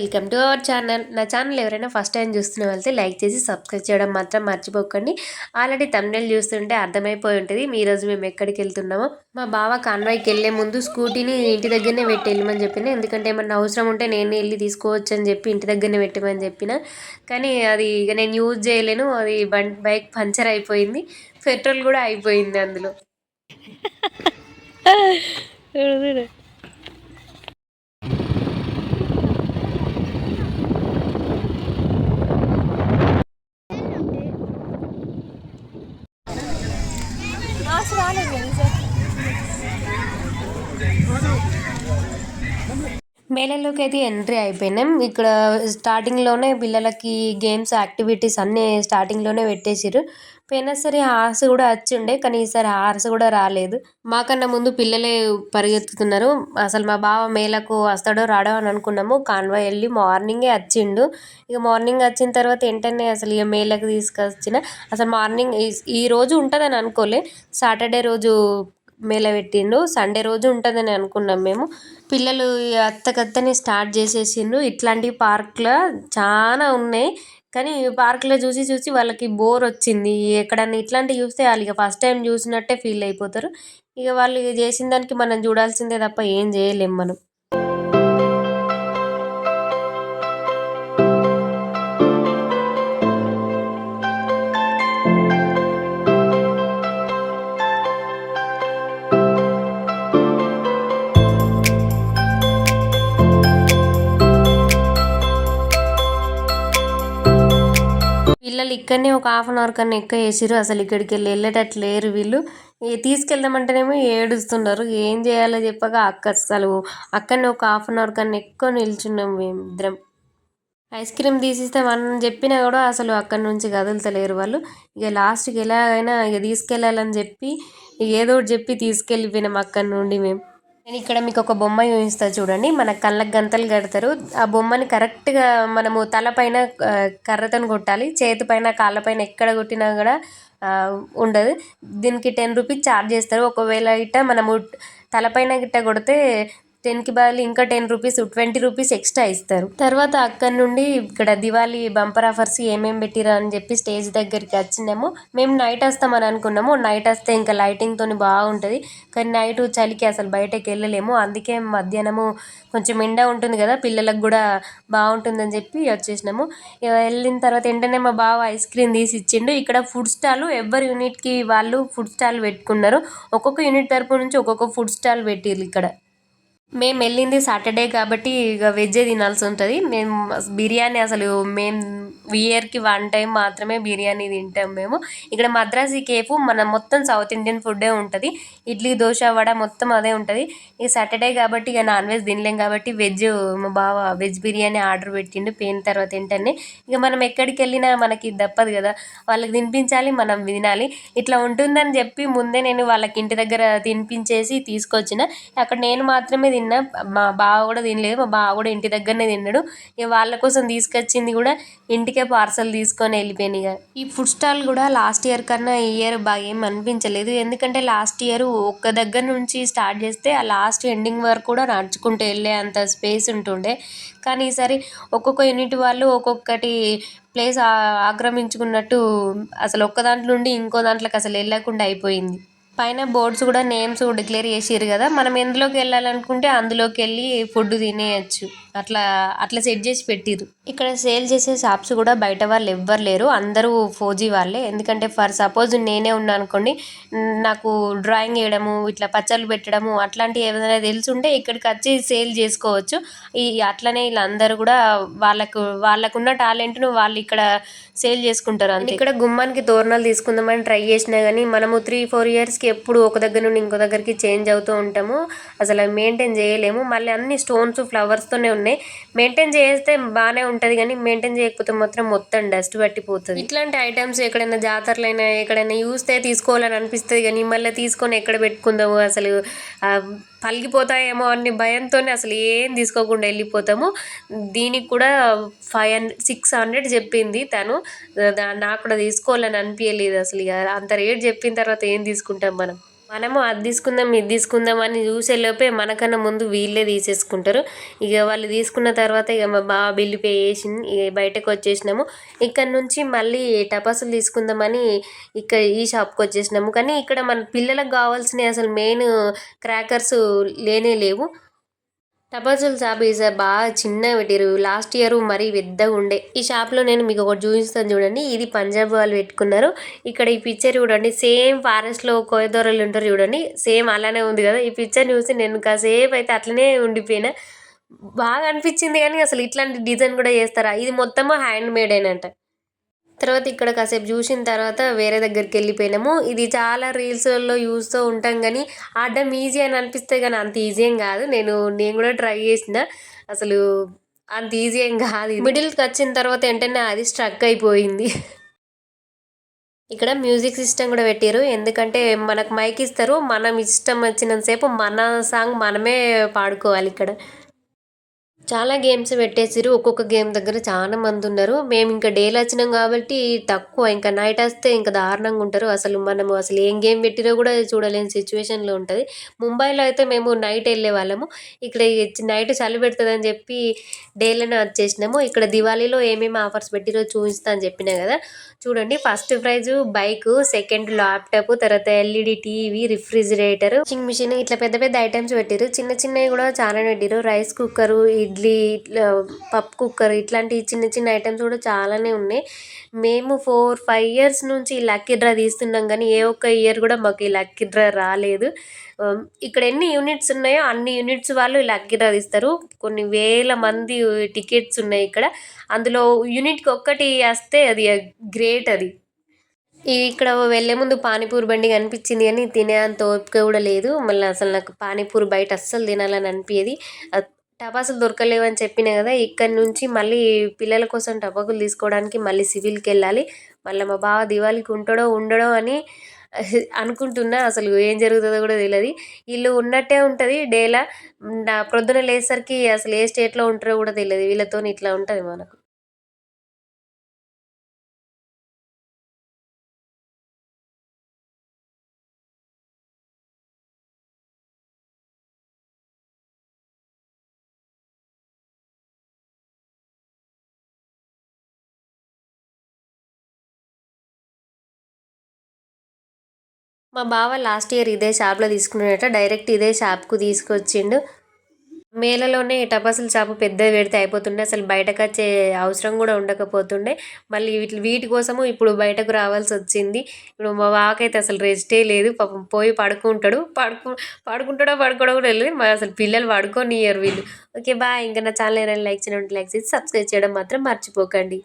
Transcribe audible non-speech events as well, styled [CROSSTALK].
Welcome to our channel. నా channel ఎవరైనా first time చూస్తున్న వెళ్తే లైక్ చేసి సబ్స్క్రైబ్ చేయడం మాత్రం మర్చిపోకండి. ఆల్రెడీ తమిళ చూస్తుంటే అర్థమైపోయి ఉంటుంది. మీ రోజు మేము ఎక్కడికి వెళ్తున్నామో. మా బావ కాన్వాయ్కి వెళ్ళే ముందు స్కూటీని ఇంటి దగ్గరనే పెట్టి వెళ్ళమని చెప్పిన. ఎందుకంటే ఏమన్నా అవసరం ఉంటే నేను వెళ్ళి తీసుకోవచ్చు అని చెప్పి ఇంటి దగ్గరనే పెట్టమని చెప్పిన. కానీ అది ఇక నేను యూజ్ చేయలేను. అది బైక్ పంచర్ అయిపోయింది. పెట్రోల్ కూడా అయిపోయింది అందులో. [LAUGHS] మేళలోకి అయితే ఎంట్రీ అయిపోయినాం. ఇక్కడ స్టార్టింగ్లోనే పిల్లలకి గేమ్స్ యాక్టివిటీస్ అన్నీ స్టార్టింగ్లోనే పెట్టేసారు సరే హార్స్ కూడా వచ్చి ఉండే కానీ ఈసారి హార్స్ కూడా రాలేదు. మాకన్నా ముందు పిల్లలే పరిగెత్తుతున్నారు. అసలు మా బావ మేళకు వస్తాడో రాడో అని అనుకున్నాము. కాన్వాయ్ వెళ్ళి మార్నింగే వచ్చిండు. ఇక మార్నింగ్ వచ్చిన తర్వాత ఏంటనే అసలు ఇక మేళకు తీసుకొచ్చిన. అసలు మార్నింగ్ ఈ రోజు ఉంటుందని అనుకోలే. సాటర్డే రోజు మేళపెట్టిండు సండే రోజు ఉంటుందని అనుకున్నాం మేము. పిల్లలు అత్తకత్తనే స్టార్ట్ చేసేసిండ్రు. ఇట్లాంటి పార్క్లో చాలా ఉన్నాయి. కానీ పార్క్లో చూసి చూసి వాళ్ళకి బోర్ వచ్చింది. ఎక్కడన్నా ఇట్లాంటివి చూస్తే వాళ్ళు ఇక ఫస్ట్ టైం చూసినట్టే ఫీల్ అయిపోతారు. ఇక వాళ్ళు చేసిన దానికి మనం చూడాల్సిందే తప్ప ఏం చేయలేం మనం. పిల్లలు ఇక్కడనే ఒక హాఫ్ అన్ అవర్ కన్నా ఎక్కువ వేసిరు అసలు ఇక్కడికి వెళ్ళి వెళ్ళేటట్టు లేరు వీళ్ళు తీసుకెళ్దామంటేనేమో ఏడుస్తున్నారు. ఏం చేయాలో చెప్పక అక్క అసలు అక్కడనే ఒక హాఫ్ అన్ అవర్ కన్నా ఎక్కువ నిల్చున్నాం మేము ఇద్దరం ఐస్ క్రీమ్ తీసిస్తే మనం చెప్పినా కూడా అసలు అక్కడి నుంచి కదులుతలేరు వాళ్ళు. ఇక లాస్ట్కి ఎలాగైనా ఇక తీసుకెళ్ళాలని చెప్పి ఏదో ఒకటి చెప్పి తీసుకెళ్ళిపోయినాం అక్కడి నుండి మేము. నేను ఇక్కడ మీకు ఒక బొమ్మ చూపిస్తా చూడండి. మన కళ్ళకు గంతలు కడతారు. ఆ బొమ్మని కరెక్ట్గా మనము తలపైన కర్రతో కొట్టాలి. చేతి పైన కాళ్ళపైన ఎక్కడ కొట్టినా కూడా ఉండదు. దీనికి టెన్ రూపీస్ ఛార్జ్ చేస్తారు. ఒకవేళ ఇట్ట మనము తలపైన గిట్ట కొడితే టెన్కి బదులు ఇంకా ten rupees twenty rupees extra ఇస్తారు. తర్వాత అక్కడ నుండి ఇక్కడ దివాళీ బంపర్ ఆఫర్స్ ఏమేమి పెట్టిరా అని చెప్పి స్టేజ్ దగ్గరికి వచ్చినాము. మేము నైట్ వస్తామని అనుకున్నాము. నైట్ వస్తే ఇంకా లైటింగ్తో బాగుంటుంది. కానీ నైట్ చలికి అసలు బయటకు వెళ్ళలేము. అందుకే మధ్యాహ్నము కొంచెం ఎండ ఉంటుంది కదా పిల్లలకు కూడా బాగుంటుందని చెప్పి వచ్చేసినాము. వెళ్ళిన తర్వాత వెంటనే మా బావ ఐస్ క్రీమ్ తీసి ఇచ్చిండు. ఇక్కడ ఫుడ్ స్టాల్ ఎవరి యూనిట్కి వాళ్ళు ఫుడ్ స్టాల్ పెట్టుకున్నారు. ఒక్కొక్క యూనిట్ తరపు నుంచి ఒక్కొక్క ఫుడ్ స్టాల్ పెట్టిర్రు ఇక్కడ. మేము వెళ్ళింది సాటర్డే కాబట్టి ఇక వెజ్జే తినాల్సి ఉంటుంది. మేము బిర్యానీ అసలు మేము ఇయర్కి వన్ టైం మాత్రమే బిర్యానీ తింటాం మేము. ఇక్కడ మద్రాసి కేఫ్ మన మొత్తం సౌత్ ఇండియన్ ఫుడ్డే ఉంటుంది. ఇడ్లీ దోశ వడ మొత్తం అదే ఉంటుంది. ఇక సాటర్డే కాబట్టి ఇక నాన్ వెజ్ తినలేం కాబట్టి వెజ్ మా బావ వెజ్ బిర్యానీ ఆర్డర్ పెట్టిండు. పోయిన తర్వాత ఏంటనే ఇక మనం ఎక్కడికి వెళ్ళినా మనకి తప్పదు కదా. వాళ్ళకి తినిపించాలి మనం తినాలి. ఇట్లా ఉంటుందని చెప్పి ముందే నేను వాళ్ళకి ఇంటి దగ్గర తినిపించేసి తీసుకొచ్చిన. అక్కడ నేను మాత్రమే తిన్నా. మా బావ కూడా తినలేదు. మా బావ కూడా ఇంటి దగ్గరనే తిన్నాడు. ఇక వాళ్ళ కోసం తీసుకొచ్చింది కూడా ఇంటికి పార్సల్ తీసుకొని వెళ్ళిపోయినాయి ఈ ఫుడ్ స్టాల్ కూడా లాస్ట్ ఇయర్ కన్నా ఈ ఇయర్ బాగా ఏం అనిపించలేదు. ఎందుకంటే లాస్ట్ ఇయర్ ఒక్క దగ్గర నుంచి స్టార్ట్ చేస్తే ఆ లాస్ట్ ఎండింగ్ వరకు కూడా నడుచుకుంటూ వెళ్ళే అంత స్పేస్ ఉంటుండే. కానీ ఈసారి ఒక్కొక్క యూనిట్ వాళ్ళు ఒక్కొక్కటి ప్లేస్ ఆక్రమించుకున్నట్టు అసలు ఒక్క దాంట్లో నుండి ఇంకో దాంట్లోకి అసలు వెళ్ళకుండా అయిపోయింది. పైన బోర్డ్స్ కూడా నేమ్స్ డిక్లేర్ చేసిర్రు కదా. మనం ఎందులోకి వెళ్ళాలనుకుంటే అందులోకి వెళ్ళి ఫుడ్ తినేయచ్చు. అట్లా అట్లా సెట్ చేసి పెట్టిర్రు. ఇక్కడ సేల్ చేసే షాప్స్ కూడా బయట వాళ్ళు ఎవ్వరు లేరు. అందరూ ఫోజీ వాళ్ళే. ఎందుకంటే ఫర్ సపోజ్ నేనే ఉన్నా అనుకోండి నాకు డ్రాయింగ్ వేయడము ఇట్లా పచ్చళ్ళు పెట్టడము అట్లాంటివి ఏదైనా తెలుసుంటే ఇక్కడికి వచ్చి సేల్ చేసుకోవచ్చు. ఈ అట్లనే వీళ్ళందరూ కూడా వాళ్ళకు వాళ్ళకున్న టాలెంట్ను వాళ్ళు ఇక్కడ సేల్ చేసుకుంటారు అంతే. ఇక్కడ గుమ్మానికి తోరణాలు తీసుకుందామని ట్రై చేసినా కానీ మనము త్రీ ఫోర్ ఇయర్స్కి ఎప్పుడు ఒక దగ్గర నుండి ఇంకో దగ్గరికి చేంజ్ అవుతూ ఉంటాము. అసలు మెయింటైన్ చేయలేము. మళ్ళీ అన్ని స్టోన్స్ ఫ్లవర్స్తోనే ఉన్నాయి. మెయింటైన్ చేస్తే బాగానే ఉంటుంది కానీ మెయింటైన్ చేయకపోతే మాత్రం మొత్తం డస్ట్ పట్టిపోతుంది. ఇట్లాంటి ఐటమ్స్ ఎక్కడైనా జాతరలైనా ఎక్కడైనా చూస్తే తీసుకోవాలని అనిపిస్తుంది కానీ మళ్ళీ తీసుకొని ఎక్కడ పెట్టుకుందాము? అసలు పలిగిపోతాయేమో అనే భయంతోనే అసలు ఏం తీసుకోకుండా వెళ్ళిపోతాము. దీనికి కూడా ఫైవ్ హండ్రెడ్ సిక్స్ హండ్రెడ్ చెప్పింది తను. నాకు కూడా తీసుకోవాలని అనిపించలేదు అసలు ఇక. అంత రేట్ చెప్పిన తర్వాత ఏం తీసుకుంటాం మనం? మనము అది తీసుకుందాం ఇది తీసుకుందాం అని చూసేలోపే మనకన్నా ముందు వీళ్ళే తీసేసుకుంటారు. ఇక వాళ్ళు తీసుకున్న తర్వాత ఇక మా బావ బిల్లు పే చేసింది ఇక బయటకు వచ్చేసినాము. ఇక్కడ నుంచి మళ్ళీ టపాసులు తీసుకుందామని ఇక్కడ ఈ షాప్కి వచ్చేసినాము. కానీ ఇక్కడ మన పిల్లలకు కావాల్సినవి అసలు మెయిన్ క్రాకర్స్ లేనే లేవు. టపాసులు షాప్ ఈజ్ బాగా చిన్నగా పెట్టారు లాస్ట్ ఇయర్ మరీ పెద్దగా ఉండే. ఈ షాప్లో నేను మీకు ఒకటి చూపిస్తాను చూడండి. ఇది పంజాబ్ వాళ్ళు పెట్టుకున్నారు. ఇక్కడ ఈ పిక్చర్ చూడండి. సేమ్ ఫారెస్ట్లో కోయదొరలు ఉంటారు చూడండి. సేమ్ అలానే ఉంది కదా. ఈ పిక్చర్ చూసి నేను కాసేపు అయితే అట్లనే ఉండిపోయినా. బాగా అనిపించింది కానీ అసలు ఇట్లాంటి డిజైన్ కూడా చేస్తారా? ఇది మొత్తము హ్యాండ్ మేడ్ అయినంట తర్వాత ఇక్కడ కాసేపు చూసిన తర్వాత వేరే దగ్గరికి వెళ్ళిపోయినాము. ఇది చాలా రీల్స్లలో చూస్తూ ఉంటాం కానీ ఆడడం ఈజీ అని అనిపిస్తే కానీ అంత ఈజీ ఏం కాదు. నేను నేను కూడా ట్రై చేసిన. అసలు అంత ఈజీ ఏం కాదు. మిడిల్కి వచ్చిన తర్వాత వెంటనే అది స్ట్రక్ అయిపోయింది. ఇక్కడ మ్యూజిక్ సిస్టమ్ కూడా పెట్టారు ఎందుకంటే మనకు మైక్ ఇస్తారు. మనం ఇష్టం వచ్చినంతసేపు మన సాంగ్ మనమే పాడుకోవాలి ఇక్కడ. చాలా గేమ్స్ పెట్టేసిరు ఒక్కొక్క గేమ్ దగ్గర చాలా మంది ఉన్నారు. మేము ఇంకా డేలో వచ్చినాం కాబట్టి తక్కువ. ఇంకా నైట్ వస్తే ఇంకా దారుణంగా ఉంటారు. అసలు మనము అసలు ఏం గేమ్ పెట్టిరో కూడా చూడలేని సిచ్యువేషన్లో ఉంటుంది. ముంబైలో అయితే మేము నైట్ వెళ్ళే వాళ్ళము. ఇక్కడ నైట్ చలి పెడుతుంది అని చెప్పి డేలోనే వచ్చేసినాము ఇక్కడ దివాళీలో ఏమేమి ఆఫర్స్ పెట్టిరో చూపిస్తా అని చెప్పినా కదా. చూడండి first prize bike second laptop తర్వాత LED TV refrigerator washing machine ఇట్లా పెద్ద పెద్ద ఐటమ్స్ పెట్టారు చిన్న చిన్నవి కూడా చాలా పెట్టిరు రైస్ కుక్కర్ ఇడ్లీ ఇట్లా పప్పు కుక్కర్ ఇట్లాంటి చిన్న చిన్న ఐటమ్స్ కూడా చాలానే ఉన్నాయి. మేము ఫోర్ ఫైవ్ ఇయర్స్ నుంచి ఈ లక్కీ డ్రా తీస్తున్నాం కానీ ఏ ఒక్క ఇయర్ కూడా మాకు ఈ లక్కీ డ్రా రాలేదు. ఇక్కడ ఎన్ని యూనిట్స్ ఉన్నాయో అన్ని యూనిట్స్ వాళ్ళు ఈ లక్కీ డ్రా తీస్తారు. కొన్ని వేల మంది టికెట్స్ ఉన్నాయి ఇక్కడ. అందులో యూనిట్కి ఒక్కటి వస్తే అది గ్రేట్ అది. ఇక్కడ వెళ్ళే ముందు పానీపూరి బండి కనిపించింది కానీ తినే అంత ఓపిక కూడా లేదు. మళ్ళీ అసలు నాకు పానీపూరి బయట అస్సలు తినాలని అనిపించేది టపాసులు దొరకలేవని చెప్పిన కదా ఇక్కడ నుంచి మళ్ళీ పిల్లల కోసం టపాకులు తీసుకోవడానికి మళ్ళీ సివిల్కి వెళ్ళాలి మళ్ళీ మా బావ దివాళికి ఉంటాడో ఉండడో అని అనుకుంటున్నా. అసలు ఏం జరుగుతుందో కూడా తెలియదు వీళ్ళు ఉన్నట్టే ఉంటుంది. డేలా ప్రొద్దున లేసరికి అసలు ఏ స్టేట్లో ఉంటారో కూడా తెలియదు వీళ్ళతో ఇట్లా ఉంటుంది మనకు. మా బావ లాస్ట్ ఇయర్ ఇదే షాప్లో తీసుకున్నాడట. డైరెక్ట్ ఇదే షాప్కు తీసుకొచ్చిండు. మేలలోనే టపాసులు షాపు పెద్దది పెడితే అయిపోతుండే. అసలు బయటకు వచ్చే అవసరం కూడా ఉండకపోతుండే. మళ్ళీ వీటి వీటి కోసము ఇప్పుడు బయటకు రావాల్సి వచ్చింది. ఇప్పుడు మా బావకైతే అసలు రెస్టే లేదు. పాపం పోయి పడుకుంటాడు. పడుకు పడుకుంటాడో పడుకోవడం కూడా లేదు మరి అసలు పిల్లలు పడుకోనియరు వీళ్ళు. Okay bye. ఇంకా నా ఛానల్ ఏదైనా లైక్ చేయడం లైక్ చేసి సబ్స్క్రైబ్ చేయడం మాత్రం మర్చిపోకండి.